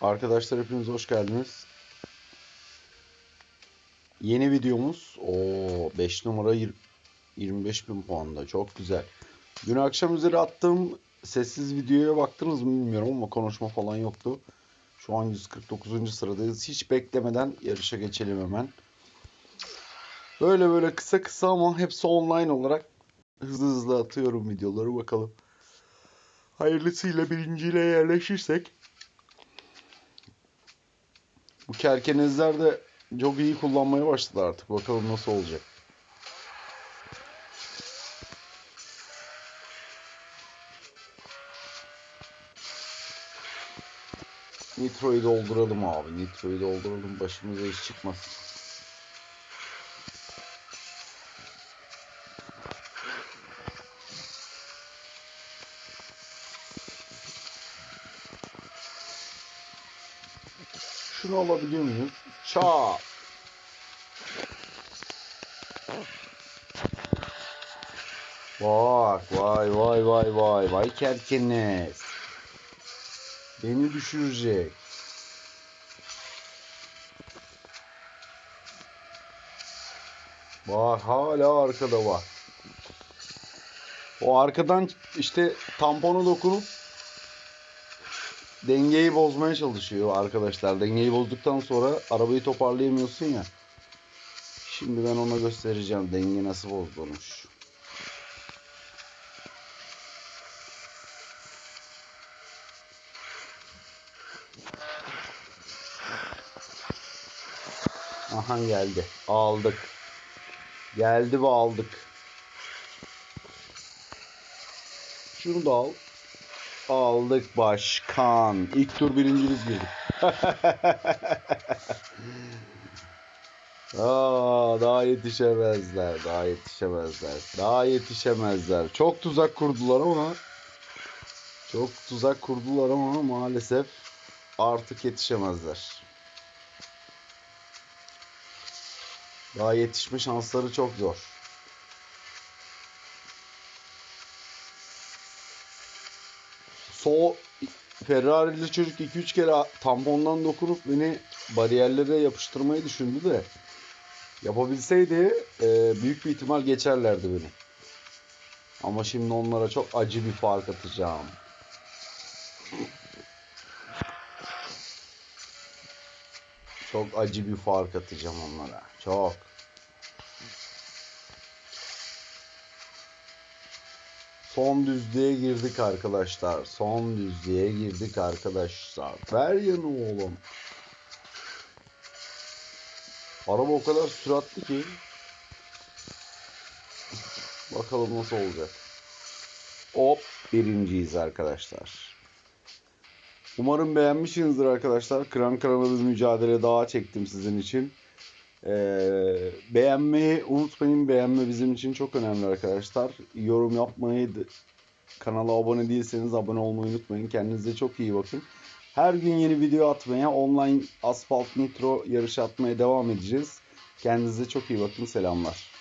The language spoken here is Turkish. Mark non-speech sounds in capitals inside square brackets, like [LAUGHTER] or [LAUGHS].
Arkadaşlar hepiniz hoş geldiniz. Yeni videomuz o 5 numara yir- 25 bin puanda çok güzel. Dün akşam üzeri attığım sessiz videoya baktınız mı bilmiyorum ama konuşma falan yoktu. Şu an 149. sıradayız. Hiç beklemeden yarışa geçelim hemen. Böyle böyle kısa kısa ama hepsi online olarak hızlı hızlı atıyorum videoları bakalım. Hayırlısıyla birinciyle yerleşirsek bu kerkenezler de çok iyi kullanmaya başladı artık. Bakalım nasıl olacak. Nitro'yu dolduralım abi. Nitro'yu dolduralım. Başımıza iş çıkmasın. Şunu alabiliyor muyuz? Çap. Bak vay vay vay vay vay kerkenes. Beni düşürecek. Bak hala arkada var. O arkadan işte tamponu dokunup dengeyi bozmaya çalışıyor arkadaşlar. Dengeyi bozduktan sonra arabayı toparlayamıyorsun ya. Şimdi ben ona göstereceğim denge nasıl bozulmuş. Aha geldi. Aldık. Geldi ve aldık. Şunu da al. Aldık başkan. İlk tur birincimiz girdik. [LAUGHS] Aa, daha yetişemezler. Daha yetişemezler. Daha yetişemezler. Çok tuzak kurdular ama çok tuzak kurdular ama maalesef artık yetişemezler. Daha yetişme şansları çok zor. Sol Ferrari'li çocuk 2-3 kere tampondan dokunup beni bariyerlere yapıştırmayı düşündü de yapabilseydi e, büyük bir ihtimal geçerlerdi beni. Ama şimdi onlara çok acı bir fark atacağım. Çok acı bir fark atacağım onlara. Çok. Son düzlüğe girdik arkadaşlar. Son düzlüğe girdik arkadaşlar. Ver yanı oğlum. Araba o kadar süratli ki. Bakalım nasıl olacak. Hop birinciyiz arkadaşlar. Umarım beğenmişsinizdir arkadaşlar. Kıran kırana mücadele daha çektim sizin için. Ee, beğenmeyi unutmayın. Beğenme bizim için çok önemli arkadaşlar. Yorum yapmayı, kanala abone değilseniz abone olmayı unutmayın. Kendinize çok iyi bakın. Her gün yeni video atmaya, online asfalt nitro yarışı atmaya devam edeceğiz. Kendinize çok iyi bakın. Selamlar.